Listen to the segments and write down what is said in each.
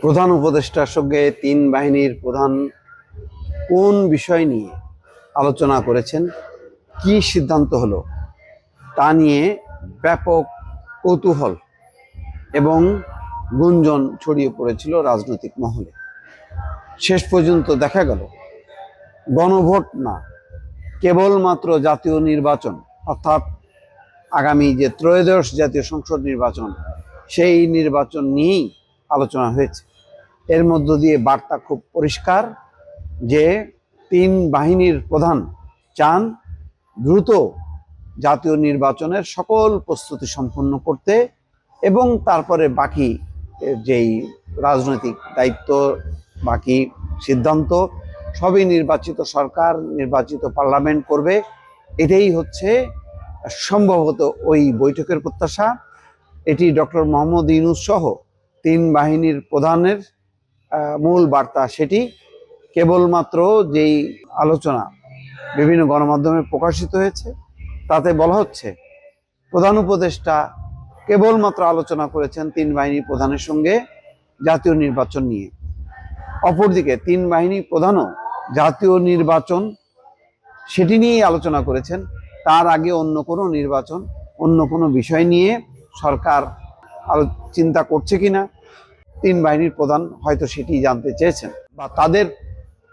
প্রধান উপদেষ্টার সঙ্গে তিন বাহিনীর প্রধান কোন বিষয় নিয়ে আলোচনা করেছেন? কি সিদ্ধান্ত হলো? তা নিয়ে ব্যাপক কৌতূহল এবং গুঞ্জন ছড়িয়ে পড়েছিল রাজনৈতিক মহলে। শেষ পর্যন্ত দেখা গেল, গণভোট না, কেবলমাত্র জাতীয় নির্বাচন, অর্থাৎ আগামী যে ত্রয়োদশ জাতীয় সংসদ নির্বাচন, সেই নির্বাচন নিয়েই আলোচনা হয়েছে। এর মধ্য দিয়ে বার্তা খুব পরিষ্কার যে তিন বাহিনীর প্রধান চান দ্রুত জাতীয় নির্বাচনের সকল প্রস্তুতি সম্পন্ন করতে এবং তারপরে বাকি যেই রাজনৈতিক দায়িত্ব, বাকি সিদ্ধান্ত সবই নির্বাচিত সরকার, নির্বাচিত পার্লামেন্ট করবে। এটাই হচ্ছে সম্ভবত ওই বৈঠকের প্রত্যাশা। এটি ডক্টর মোহাম্মদ ইউনুস সহ তিন বাহিনীর প্রধানের মূল বার্তা সেটি কেবলমাত্র যেই আলোচনা বিভিন্ন গণমাধ্যমে প্রকাশিত হয়েছে, তাতে বলা হচ্ছে প্রধান উপদেষ্টা কেবলমাত্র আলোচনা করেছেন তিন বাহিনী প্রধানের সঙ্গে জাতীয় নির্বাচন নিয়ে। অপরদিকে তিন বাহিনী প্রধানও জাতীয় নির্বাচন সেটি নিয়েই আলোচনা করেছেন, তার আগে অন্য কোনো নির্বাচন, অন্য কোনো বিষয় নিয়ে সরকার আলো চিন্তা করছে কিনা তিন বাহিনীর প্রধান হয়তো সেটি জানতে চেয়েছেন। বা তাদের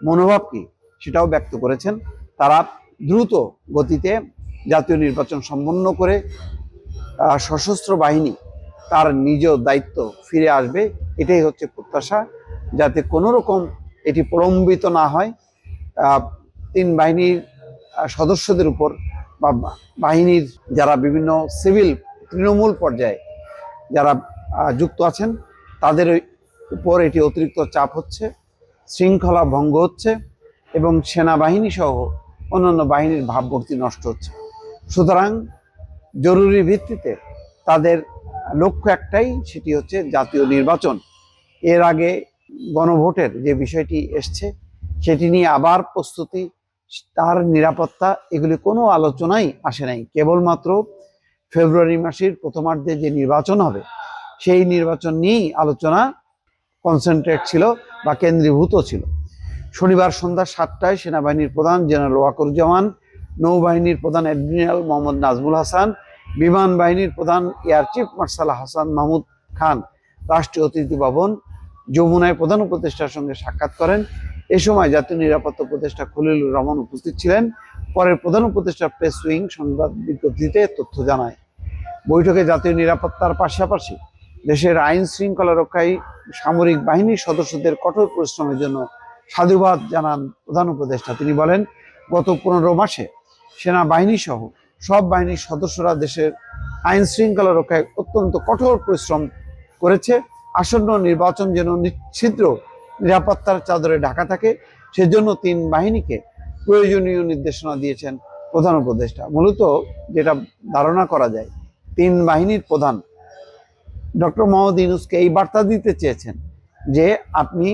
মনোভাব কি সেটাও ব্যক্ত করেছেন। তারা দ্রুত গতিতে জাতীয় নির্বাচন সম্পন্ন করে সশস্ত্র বাহিনী তার নিজ দায়িত্ব ফিরে আসবে, এটাই হচ্ছে প্রত্যাশা। যাতে কোনো রকম এটি প্রলম্বিত না হয় তিন বাহিনীর সদস্যদের উপর বা বাহিনীর যারা বিভিন্ন সিভিল তৃণমূল পর্যায়ে যারা যুক্ত আছেন তাদের উপর এটি অতিরিক্ত চাপ হচ্ছে, শৃঙ্খলা ভঙ্গ হচ্ছে এবং সেনাবাহিনী সহ অন্যান্য বাহিনীর ভাবমূর্তি নষ্ট হচ্ছে। সুতরাং জরুরি ভিত্তিতে তাদের লক্ষ্য একটাই, সেটি হচ্ছে জাতীয় নির্বাচন। এর আগে গণভোটের যে বিষয়টি এসছে, সেটি নিয়ে আবার প্রস্তুতি, তার নিরাপত্তা, এগুলি কোনো আলোচনাই আসে নাই। কেবলমাত্র ফেব্রুয়ারি মাসের প্রথমার্ধে যে নির্বাচন হবে সেই নির্বাচন নিয়েই আলোচনা কনসেন্ট্রেট ছিল বা কেন্দ্রীভূত ছিল। শনিবার সন্ধ্যা সাতটায় সেনাবাহিনীর প্রধান জেনারেল ওয়াকরুজ্জামান, নৌবাহিনীর প্রধান অ্যাডমিরাল মোহাম্মদ নাজমুল হাসান, বিমান বাহিনীর প্রধান air chief marshal Hasan Mahmud Khan, রাষ্ট্রীয় অতিথি ভবন, যমুনায় প্রধান উপদেষ্টার সঙ্গে সাক্ষাৎ করেন। এ সময় জাতীয় নিরাপত্তা উপদেষ্টা খলিলুর রহমান উপস্থিত ছিলেন। পরে প্রধান উপদেষ্টা প্রেস উইং সংবাদ বিজ্ঞপ্তিতে তথ্য জানায়। বৈঠকে জাতীয় নিরাপত্তার পাশাপাশি দেশের আইন শৃঙ্খলা রক্ষায় সামরিক বাহিনীর সদস্যদের কঠোর পরিশ্রমের জন্য সাধুবাদ জানান প্রধান উপদেষ্টা। তিনি বলেন, গত পনেরো মাসে সেনাবাহিনী সহ সব বাহিনীর সদস্যরা দেশের আইন শৃঙ্খলা রক্ষায় অত্যন্ত কঠোর পরিশ্রম করেছে। আসন্ন নির্বাচন যেন নিচ্ছিদ্র নিরাপত্তার চাদরে ঢাকা থাকে, সেজন্য তিন বাহিনীকে প্রয়োজনীয় নির্দেশনা দিয়েছেন প্রধান উপদেষ্টা। মূলত যেটা ধারণা করা যায়, তিন বাহিনীর প্রধান ডক্টর মোহাম্মদ ইউনুসকে এই বার্তা দিতে চেয়েছেন যে আপনি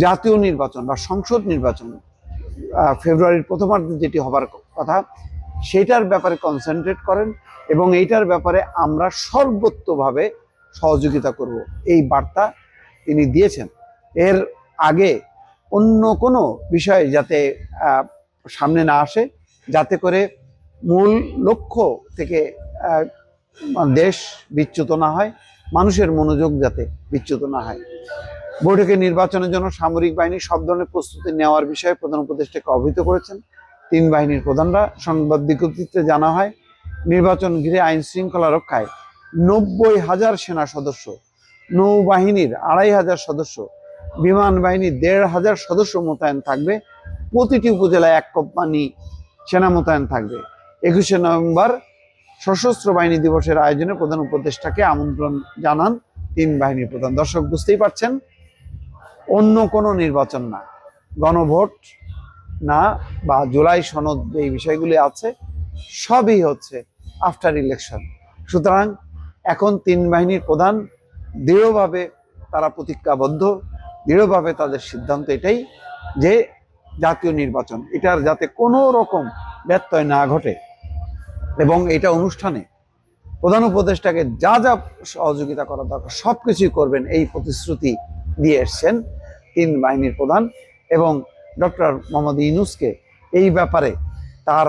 জাতীয় নির্বাচন বা সংসদ নির্বাচন ফেব্রুয়ারির প্রথমার্ধে যেটি হবার কথা সেটার ব্যাপারে কনসেন্ট্রেট করেন এবং এইটার ব্যাপারে আমরা সর্বোত্তভাবে সহযোগিতা করব। এই বার্তা তিনি দিয়েছেন। এর আগে অন্য কোনো বিষয় যাতে সামনে না আসে, যাতে করে মূল লক্ষ্য থেকে দেশ বিচ্যুত না হয়, মানুষের মনোযোগ যাতে বিচ্যুত না হয়। বৈঠকে নির্বাচনের জন্য সামরিক বাহিনী সব ধরনের প্রস্তুতি নেওয়ার বিষয়ে প্রধান উপদেষ্টাকে অবহিত করেছেন। তিন বাহিনীর প্রধানরা সংবাদ বিজ্ঞপ্তিতে জানা হয়, নির্বাচন ঘিরে আইন শৃঙ্খলা রক্ষায় নব্বই হাজার সেনা সদস্য, নৌবাহিনীর আড়াই হাজার সদস্য, বিমান বাহিনীর দেড় হাজার সদস্য মোতায়েন থাকবে, প্রতিটি উপজেলায় এক কোম্পানি সেনা মোতায়েন থাকবে। একুশে নভেম্বর সশস্ত্র বাহিনী দিবসের আয়োজনে প্রধান উপদেষ্টাকে আমন্ত্রণ জানান তিন বাহিনীর প্রধান। দর্শক, বুঝতেই পারছেন, অন্য কোনো নির্বাচন না। গণভোট না বা জুলাই সনদ যে বিষয়গুলি আছে, সবই হচ্ছে আফটার ইলেকশন সুতরাং এখন তিন বাহিনীর প্রধান দৃঢ়ভাবে তারা প্রতিজ্ঞাবদ্ধ, দৃঢ়ভাবে তাদের সিদ্ধান্ত এটাই যে জাতীয় নির্বাচন, এটার যাতে কোনো রকম ব্যত্যয় না ঘটে। এবং এটা অনুষ্ঠানে প্রধান উপদেষ্টাকে যা যা সহযোগিতা করা দরকার সব কিছুই করবেন এই প্রতিশ্রুতি দিয়ে এসছেন তিন বাহিনীর প্রধান এবং ডক্টর মোহাম্মদ ইউনুসকে। এই ব্যাপারে তার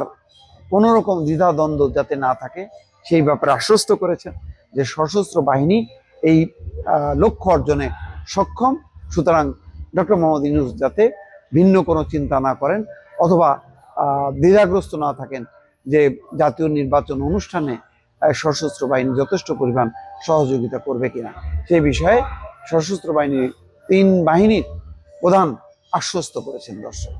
কোনো রকম দ্বিধাদ্বন্দ্ব যাতে না থাকে, সেই ব্যাপারে আশ্বস্ত করেছেন যে সশস্ত্র বাহিনী এই লক্ষ্য অর্জনে সক্ষম। সুতরাং ডক্টর মোহাম্মদ ইউনুস যাতে ভিন্ন কোনো চিন্তা না করেন অথবা দ্বিধাগ্রস্ত না থাকেন যে জাতীয় নির্বাচন অনুষ্ঠানে সশস্ত্র বাহিনী যথেষ্ট পরিমাণ সহযোগিতা করবে কিনা, সে বিষয়ে সশস্ত্র বাহিনী তিন বাহিনীর প্রধান আশ্বস্ত করেছেন দর্শক।